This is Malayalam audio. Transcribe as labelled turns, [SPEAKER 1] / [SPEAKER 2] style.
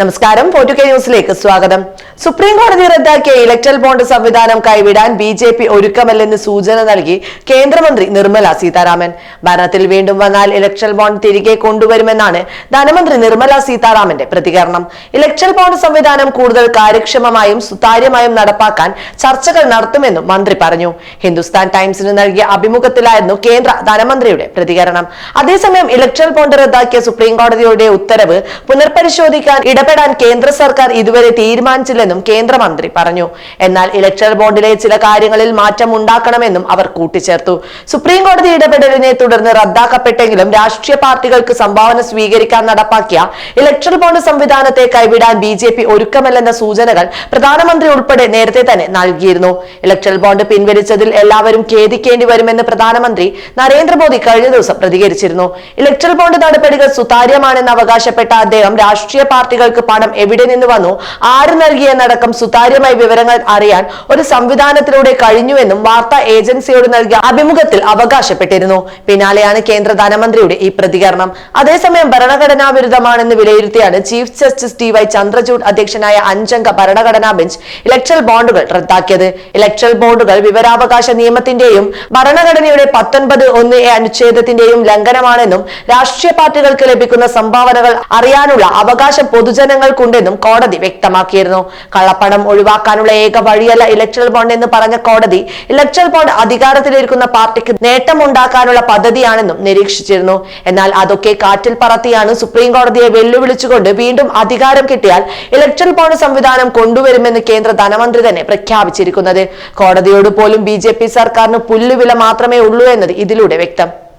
[SPEAKER 1] നമസ്കാരം പോർട്ടുഗേ ന്യൂസിലേക്ക് സ്വാഗതം സുപ്രീം കോടതി റദ്ദാക്കിയ ഇലക്ട്രൽ ബോണ്ട് സംവിധാനം കൈവിടാൻ ബി ജെ പി ഒരുക്കമല്ലെന്ന് സൂചന നൽകി കേന്ദ്രമന്ത്രി നിർമ്മല സീതാരാമൻ ഭരണത്തിൽ വീണ്ടും വന്നാൽ ഇലക്ട്രൽ ബോണ്ട് തിരികെ കൊണ്ടുവരുമെന്നാണ് ധനമന്ത്രി നിർമ്മല സീതാരാമന്റെ പ്രതികരണം ഇലക്ട്രൽ ബോണ്ട് സംവിധാനം കൂടുതൽ കാര്യക്ഷമമായും സുതാര്യമായും നടപ്പാക്കാൻ ചർച്ചകൾ നടത്തുമെന്നും മന്ത്രി പറഞ്ഞു ഹിന്ദുസ്ഥാൻ ടൈംസിന് നൽകിയ അഭിമുഖത്തിലായിരുന്നു കേന്ദ്ര ധനമന്ത്രിയുടെ പ്രതികരണം അതേസമയം ഇലക്ട്രൽ ബോണ്ട് റദ്ദാക്കിയ സുപ്രീം കോടതിയുടെ ഉത്തരവ് പുനർപരിശോധിക്കാൻ ഇട ഇടപെടാൻ കേന്ദ്ര സർക്കാർ ഇതുവരെ തീരുമാനിച്ചില്ലെന്നും കേന്ദ്രമന്ത്രി പറഞ്ഞു എന്നാൽ ഇലക്ഷൻ ബോണ്ടിലെ ചില കാര്യങ്ങളിൽ മാറ്റം ഉണ്ടാക്കണമെന്നും അവർ കൂട്ടിച്ചേർത്തു സുപ്രീം കോടതി ഇടപെടലിനെ തുടർന്ന് റദ്ദാക്കപ്പെട്ടെങ്കിലും രാഷ്ട്രീയ പാർട്ടികൾക്ക് സംഭാവന സ്വീകരിക്കാൻ നടപ്പാക്കിയ ഇലക്ഷൻ ബോണ്ട് സംവിധാനത്തെ കൈവിടാൻ ബി ജെ പി ഒരുക്കമല്ലെന്ന സൂചനകൾ പ്രധാനമന്ത്രി ഉൾപ്പെടെ നേരത്തെ തന്നെ നൽകിയിരുന്നു ഇലക്ഷൻ ബോണ്ട് പിൻവലിച്ചതിൽ എല്ലാവരും ഖേദിക്കേണ്ടി വരുമെന്ന് പ്രധാനമന്ത്രി നരേന്ദ്രമോദി കഴിഞ്ഞ ദിവസം പ്രതികരിച്ചിരുന്നു ഇലക്ഷൻ ബോണ്ട് നടപടികൾ സുതാര്യമാണെന്ന് അവകാശപ്പെട്ട അദ്ദേഹം രാഷ്ട്രീയ പാർട്ടികൾക്ക് ആളുകൾക്ക് പണം എവിടെ നിന്ന് വന്നു ആര് നൽകിയെന്നടക്കം സുതാര്യമായ വിവരങ്ങൾ അറിയാൻ ഒരു സംവിധാനത്തിലൂടെ കഴിഞ്ഞുവെന്നും വാർത്താ ഏജൻസിയോട് നൽകിയ അഭിമുഖത്തിൽ അവകാശപ്പെട്ടിരുന്നു പിന്നാലെയാണ് കേന്ദ്ര ധനമന്ത്രിയുടെ ഈ പ്രതികരണം അതേസമയം ഭരണഘടനാ വിരുദ്ധമാണെന്ന് വിലയിരുത്തിയാണ് chief justice D Y Chandrachud അധ്യക്ഷനായ അഞ്ചംഗ ഭരണഘടനാ ബെഞ്ച് ഇലക്ട്രൽ ബോണ്ടുകൾ റദ്ദാക്കിയത് ഇലക്ട്രൽ ബോണ്ടുകൾ വിവരാവകാശ നിയമത്തിന്റെയും ഭരണഘടനയുടെ പത്തൊൻപത് ഒന്ന് എ അനുച്ഛേദത്തിന്റെയും ലംഘനമാണെന്നും രാഷ്ട്രീയ പാർട്ടികൾക്ക് ലഭിക്കുന്ന സംഭാവനകൾ അറിയാനുള്ള അവകാശം പൊതു സൂചനകൾക്കുണ്ടെന്നും കോടതി വ്യക്തമാക്കിയിരുന്നു കള്ളപ്പണം ഒഴിവാക്കാനുള്ള ഏക വഴിയല്ല ഇലക്ട്രൽ ബോണ്ട് എന്ന് പറഞ്ഞ കോടതി ഇലക്ട്രൽ ബോണ്ട് അധികാരത്തിലിരിക്കുന്ന പാർട്ടിക്ക് നേട്ടമുണ്ടാക്കാനുള്ള പദ്ധതിയാണെന്നും നിരീക്ഷിച്ചിരുന്നു എന്നാൽ അതൊക്കെ കാറ്റിൽ പറത്തിയാണ് സുപ്രീം കോടതിയെ വെല്ലുവിളിച്ചുകൊണ്ട് വീണ്ടും അധികാരം കിട്ടിയാൽ ഇലക്ട്രൽ ബോണ്ട് സംവിധാനം കൊണ്ടുവരുമെന്ന് കേന്ദ്ര ധനമന്ത്രി തന്നെ പ്രഖ്യാപിച്ചിരിക്കുന്നത് കോടതിയോട് പോലും ബി സർക്കാരിന് പുല്ലുവില മാത്രമേ ഉള്ളൂ എന്നത് ഇതിലൂടെ വ്യക്തം